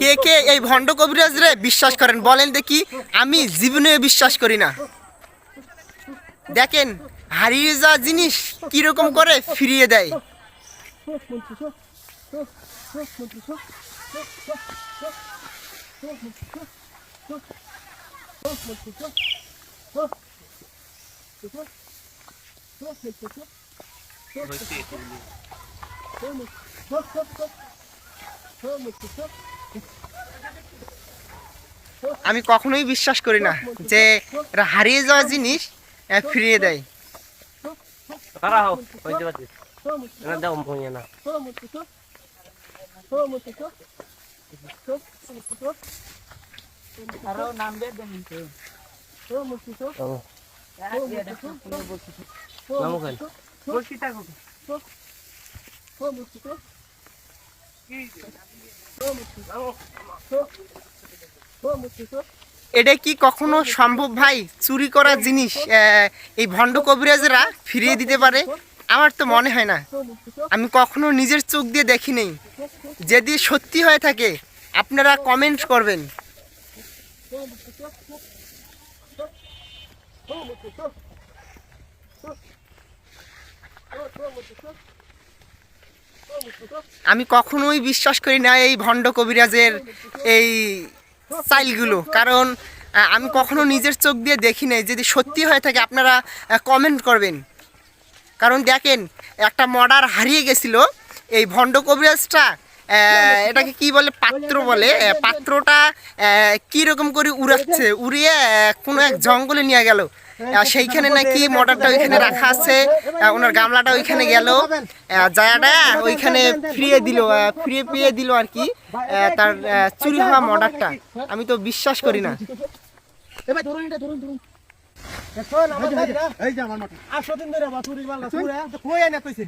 কে কে এই ভণ্ড কবিরাজ রে বিশ্বাস করেন? বলেন দেখি, আমি জীবনে বিশ্বাস করি না। দেখেন, হারিয়ে যাওয়া জিনিস কীরকম করে ফিরিয়ে দেয়। আমি কখনোই বিশ্বাস করি না যে হারিয়ে যাওয়া জিনিস ফিরিয়ে দেয়। এটা কি কখনো সম্ভব ভাই? চুরি করা জিনিস এই ভণ্ড কবিরাজরা ফিরিয়ে দিতে পারে? আমার তো মনে হয় না। আমি কখনো নিজের চোখ দিয়ে দেখি নেই। যদি সত্যি হয়ে থাকে, আপনারা কমেন্ট করবেন। আমি কখনোই বিশ্বাস করি না এই ভণ্ড কবিরাজের এই স্টাইলগুলো। কারণ আমি কখনো নিজের চোখ দিয়ে দেখি নাই। যদি সত্যি হয়ে থাকে, আপনারা কমেন্ট করবেন। কারণ দেখেন, একটা মর্ডার হারিয়ে গেছিল এই ভণ্ড কবিরাজটা। এটাকে কি বলে? পাত্র বলে। পাত্রটা আহ, কি রকম করে উড়াচ্ছে? উড়িয়ে আহ, কোনো এক জঙ্গলে নিয়ে গেল। সেইখানে নাকি মর্ডারটা ওইখানে রাখা আছে। ওনার গামলাটা ওইখানে গেল। জায়গাটা ওইখানে ফিরিয়ে দিল ফিরিয়ে পেয়ে দিল আর কি। আহ, তার চুরি হওয়া মর্ডারটা। আমি তো বিশ্বাস করি না। এই যে আমার মাথা। ধরে বাসুরি মাল না পুরা। কই এনে কইছে?